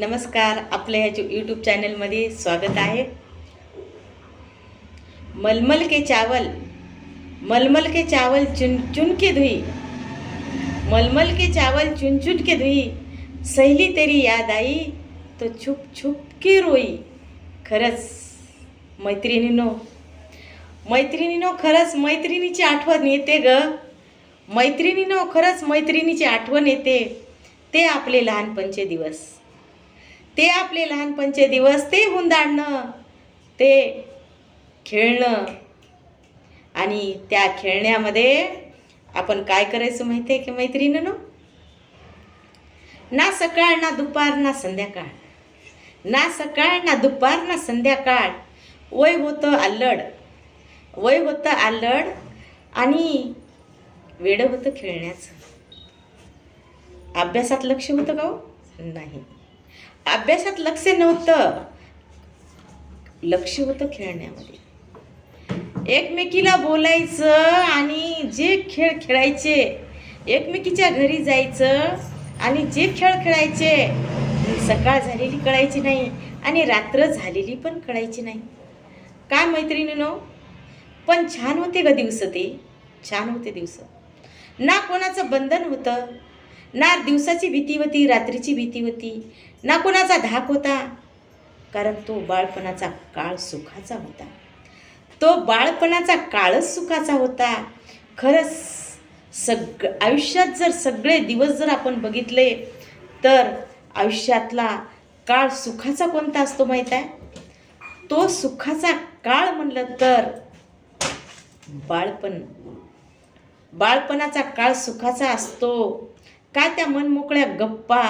नमस्कार आपल्या ह्याच्या यूट्यूब चॅनलमध्ये स्वागत आहे. मलमल के चावल मलमल के चावल चुन चुन के धुई. मलमल के चावल चुन चुन के धुई. सहली तेरी याद आई तो छुप छुप के रोई. खरंच मैत्रिणीनो मैत्रिणीनो खरंच मैत्रिणीची आठवण येते ग. मैत्रिणीनो खरंच मैत्रिणीची आठवण येते. ते आपले लहानपणचे दिवस. ते आपले लहानपणचे दिवस ते हुंदाडणं ते खेळणं. आणि त्या खेळण्यामध्ये आपण काय करायचं माहिती आहे की मैत्रिणीनं? ना सकाळ ना दुपार ना संध्याकाळ. ना सकाळ ना दुपार ना संध्याकाळ. वय होतं आल्लड. वय होतं आल्लड आणि वेडं होतं खेळण्याचं. अभ्यासात लक्ष होतं का हो? नाही. अभ्यासात लक्ष नव्हतं. लक्ष होतं खेळण्यामध्ये. एकमेकीला बोलायचं आणि जे खेळ खेळायचे एकमेकीच्या घरी जायचं आणि जे खेळ खेळायचे सकाळ झालेली कळायची नाही आणि रात्र झालेली पण कळायची नाही. काय मैत्रिणीनो? पण छान होते ग दिवस ते. छान होते दिवस. ना कोणाचं बंधन होतं ना दिवसाची भीती होती रात्रीची भीती होती. ना कोणाचा धाक होता कारण तो बाळपणाचा काळ सुखाचा होता. तो बाळपणाचा काळच सुखाचा होता. खरंच सग आयुष्यात जर सगळे दिवस जर आपण बघितले तर आयुष्यातला काळ सुखाचा कोणता असतो माहीत आहे? तो सुखाचा काळ म्हणलं तर बाळपण. बाळपणाचा काळ सुखाचा असतो. काय त्या मनमोकळ्या गप्पा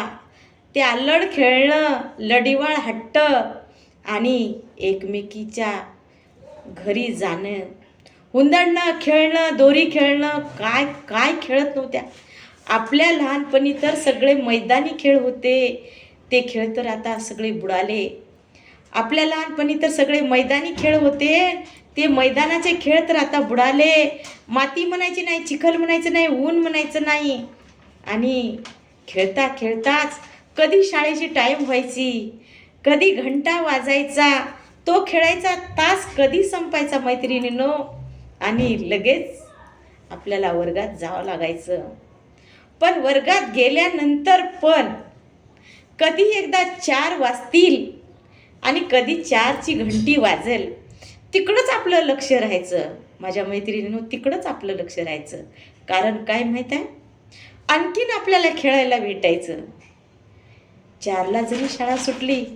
ते आल्लड खेळणं लढीवाळ हट्ट आणि एकमेकीच्या घरी जाणं. हुंदडणं खेळणं दोरी खेळणं काय काय खेळत नव्हत्या. आपल्या लहानपणी तर सगळे मैदानी खेळ होते. ते खेळ तर आता सगळे बुडाले. आपल्या लहानपणी तर सगळे मैदानी खेळ होते. ते मैदानाचे खेळ तर आता बुडाले. माती म्हणायची नाही चिखल म्हणायचं नाही ऊन म्हणायचं नाही. आणि खेळता खेळताच कधी शाळेची टाईम व्हायची कधी घंटा वाजायचा तो खेळायचा तास कधी संपायचा मैत्रिणीनो? आणि लगेच आपल्याला वर्गात जावं लागायचं. पण वर्गात गेल्यानंतर पण कधी एकदा चार वाजतील आणि कधी चारची घंटी वाजेल तिकडंच आपलं लक्ष राहायचं. माझ्या मैत्रिणीनं तिकडंच आपलं लक्ष राहायचं. कारण काय माहीत आहे? आणखीन आपल्याला खेळायला भेटायचं. चारला जरी शाळा सुटली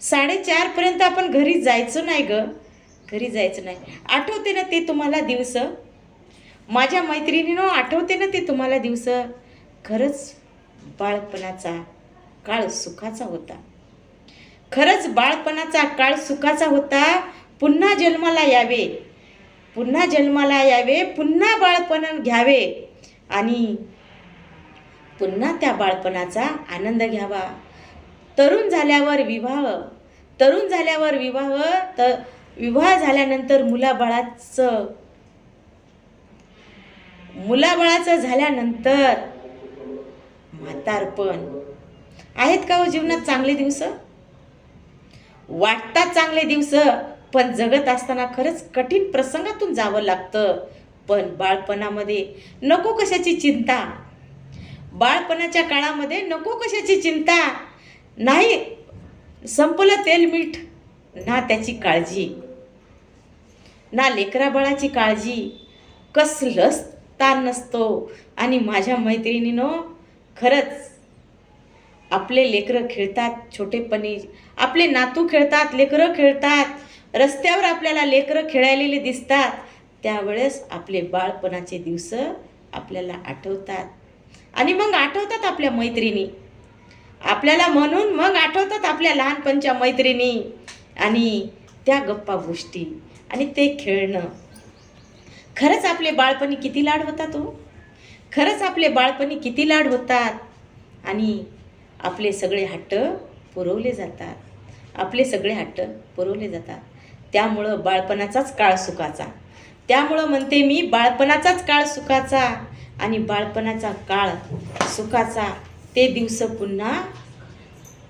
साडेचारपर्यंत आपण घरी जायचो नाही ग. घरी जायचं नाही. आठवते ना ते तुम्हाला दिवस? माझ्या मैत्रिणीनं आठवते ना ते तुम्हाला दिवस? खरंच बाळपणाचा काळ सुखाचा होता. खरंच बाळपणाचा काळ सुखाचा होता. पुन्हा जन्माला यावे. पुन्हा जन्माला यावे. पुन्हा बाळपण घ्यावे. आणि पुन्हा त्या बाळपणाचा आनंद घ्यावा. तरुण झाल्यावर विवाह तरुण झाल्यावर विवाह तर विवाह झाल्यानंतर मुलाबाळाचं मुलाबाळाचं झाल्यानंतर म्हातारपण. आहेत का हो जीवनात चांगले दिवस? वाटतात चांगले दिवस पण जगत असताना खरंच कठीण प्रसंगातून जावं लागतं. पण बाळपणामध्ये नको कशाची चिंता. बाळपणाच्या काळामध्ये नको कशाची चिंता. नाही संपलं तेल मीठ. ना त्याची काळजी. ना लेकरा बाळाची काळजी. कसलंच ताण नसतो. आणि माझ्या मैत्रिणीनं खरंच आपले लेकरं खेळतात छोटेपणी. आपले नातू खेळतात लेकरं खेळतात. रस्त्यावर आपल्याला लेकरं खेळायलेले दिसतात. त्यावेळेस आपले बाळपणाचे दिवस आपल्याला आठवतात. आणि मग आठवतात आपल्या मैत्रिणी. आपल्याला म्हणून मग आठवतात आपल्या लहानपणच्या मैत्रिणी आणि त्या गप्पा गोष्टी आणि ते खेळणं. खरंच आपले बाळपणी किती लाड होतात हो? खरंच आपले बाळपणी किती लाड होतात? आणि आपले सगळे हट्ट पुरवले जातात. आपले सगळे हट्ट पुरवले जातात. त्यामुळं बाळपणाचाच काळ सुखाचा. त्यामुळं म्हणते मी बाळपणाचाच काळ सुखाचा. आणि बाळपणाचा काळ सुखाचा ते दिवस पुन्हा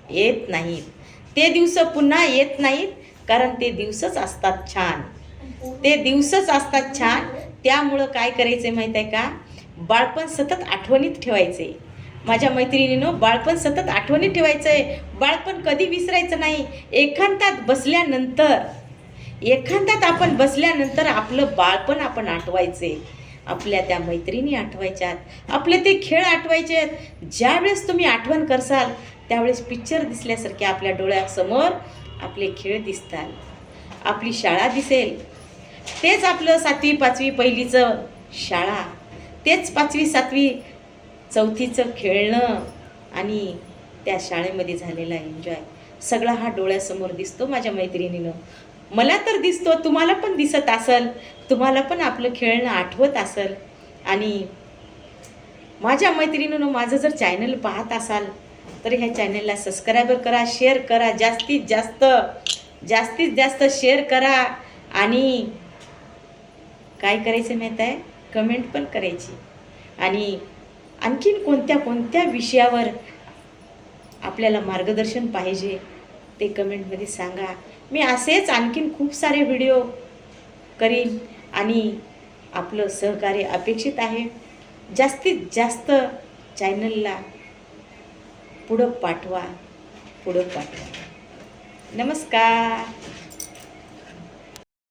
येत नाहीत. ते दिवस पुन्हा येत नाहीत कारण ते दिवसच असतात छान. ते दिवसच असतात छान. त्यामुळं काय करायचं माहीत आहे का? बाळपण सतत आठवणीत ठेवायचे माझ्या मैत्रिणीनं बाळपण सतत आठवणीत ठेवायचं आहे बाळपण कधी विसरायचं नाही. एखांतात बसल्यानंतर एखांतात आपण बसल्यानंतर आपलं बाळपण आपण आठवायचे आपल्या त्या मैत्रिणी आठवायच्यात आपले ते खेळ आठवायचे आहेत ज्यावेळेस तुम्ही आठवण करसाल त्यावेळेस पिक्चर दिसल्यासारखे आपल्या डोळ्यासमोर आपले खेळ दिसतात. आपली शाळा दिसेल. तेच आपलं सातवी पाचवी पहिलीचं शाळा. तेच पाचवी सातवी चौथीचं खेळणं आणि त्या शाळेमध्ये झालेला एन्जॉय सगळा हा डोळ्यासमोर दिसतो माझ्या मैत्रिणीनं. मला तर दिसतो तुम्हाला पण दिसत असेल तुम्हाला पण आपलं खेळणं आठवत असेल. आणि माझ्या मैत्रिणीनं माझं जर चॅनल पाहत असाल तर ह्या चॅनलला सबस्क्राईबर करा शेअर करा जास्तीत जास्त जास्तीत जास्त शेअर करा. आणि काय करायचं माहीत आहे? कमेंट पण करायची. आणि आणखीन कोणत्या कोणत्या विषयावर आपल्याला मार्गदर्शन पाहिजे ते कमेंटमध्ये सांगा. मी असेच आणखीन खूप सारे व्हिडिओ करीन आणि आपलं सहकार्य अपेक्षित आहे. जास्तीत जास्त चॅनलला पुढं पाठवा पुढं पाठवा. नमस्कार.